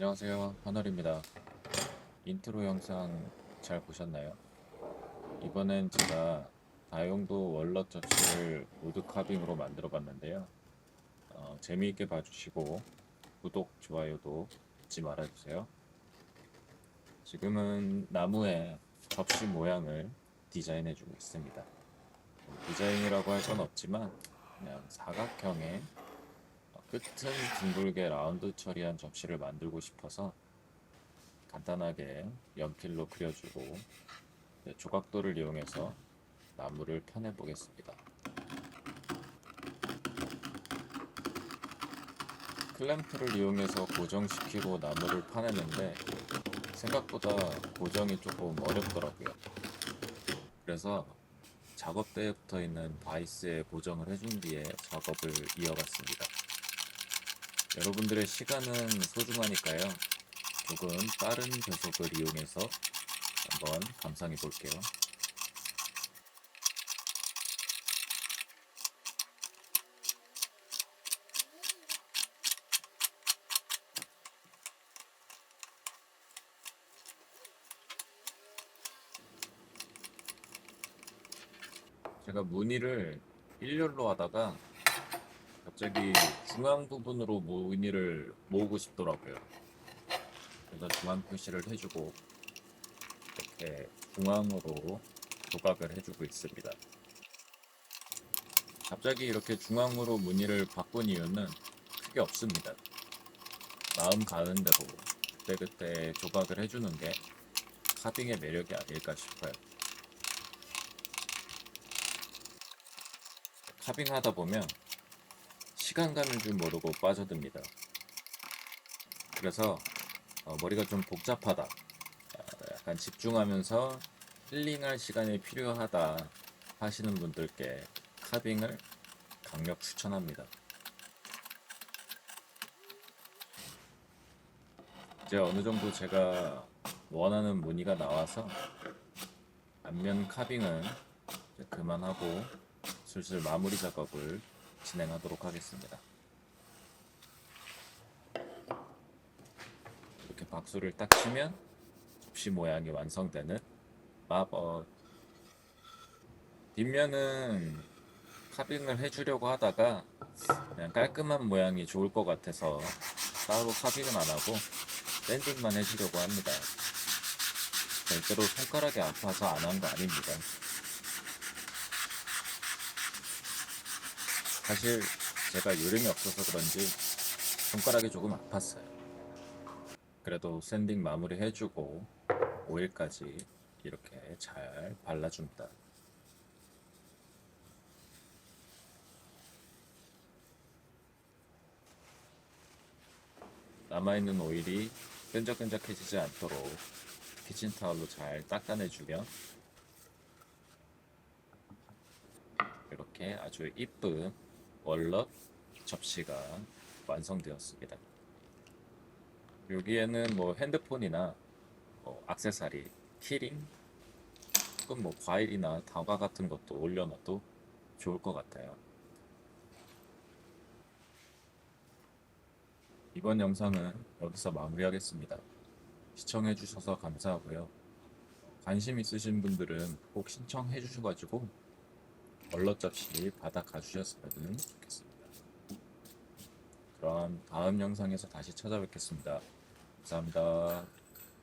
안녕하세요. 하늘입니다. 인트로 영상 잘 보셨나요? 이번엔 제가 다용도 월넛 접시를 우드 카빙으로 만들어 봤는데요. 어, 재미있게 봐주시고 구독, 좋아요도 잊지 말아주세요. 지금은 나무에 접시 모양을 디자인해 주고 있습니다. 디자인이라고 할 건 없지만 그냥 사각형의 어, 끝은 둥글게 라운드 처리한 접시를 만들고 싶어서 간단하게 연필로 그려주고 네, 조각도를 이용해서 나무를 펴내 보겠습니다. 클램프를 이용해서 고정시키고 나무를 파내는데 생각보다 고정이 조금 어렵더라고요. 그래서 작업대에 붙어 있는 바이스에 고정을 해준 뒤에 작업을 이어갔습니다. 여러분들의 시간은 소중하니까요. 조금 빠른 배속을 이용해서 한번 감상해 볼게요. 제가 무늬를 일렬로 하다가 갑자기 중앙 부분으로 무늬를 모으고 싶더라고요. 그래서 중앙 표시를 해주고 이렇게 중앙으로 조각을 해주고 있습니다. 갑자기 이렇게 중앙으로 무늬를 바꾼 이유는 크게 없습니다. 마음 가는 대로 그때그때 조각을 해주는 게 카빙의 매력이 아닐까 싶어요. 카빙 하다 보면 시간 가는 줄 모르고 빠져듭니다. 그래서 어, 머리가 좀 복잡하다, 아, 약간 집중하면서 힐링할 시간이 필요하다 하시는 분들께 카빙을 강력 추천합니다. 이제 어느 정도 제가 원하는 무늬가 나와서 앞면 카빙은 그만하고 슬슬 마무리 작업을 진행하도록 하겠습니다. 이렇게 박수를 딱 치면 접시 모양이 완성되는 마법. 뒷면은 카빙을 해주려고 하다가 그냥 깔끔한 모양이 좋을 것 같아서 따로 카빙은 안 하고 밴딩만 해주려고 합니다. 절대로 손가락이 아파서 안 한 거 아닙니다. 사실 제가 요령이 없어서 그런지 손가락이 조금 아팠어요. 그래도 샌딩 마무리 해주고 오일까지 이렇게 잘 발라줍니다. 남아있는 오일이 끈적끈적해지지 않도록 키친타올로 잘 닦아내주면 이렇게 아주 이쁜 월넛 접시가 완성되었습니다. 여기에는 뭐 핸드폰이나 뭐 액세서리, 키링, 혹은 뭐 과일이나 다과 같은 것도 올려놔도 좋을 것 같아요. 이번 영상은 여기서 마무리하겠습니다. 시청해주셔서 감사하고요. 관심 있으신 분들은 꼭 신청해 주셔가지고 얼럿 접시 받아 가주셨으면 좋겠습니다. 그럼 다음 영상에서 다시 찾아뵙겠습니다. 감사합니다.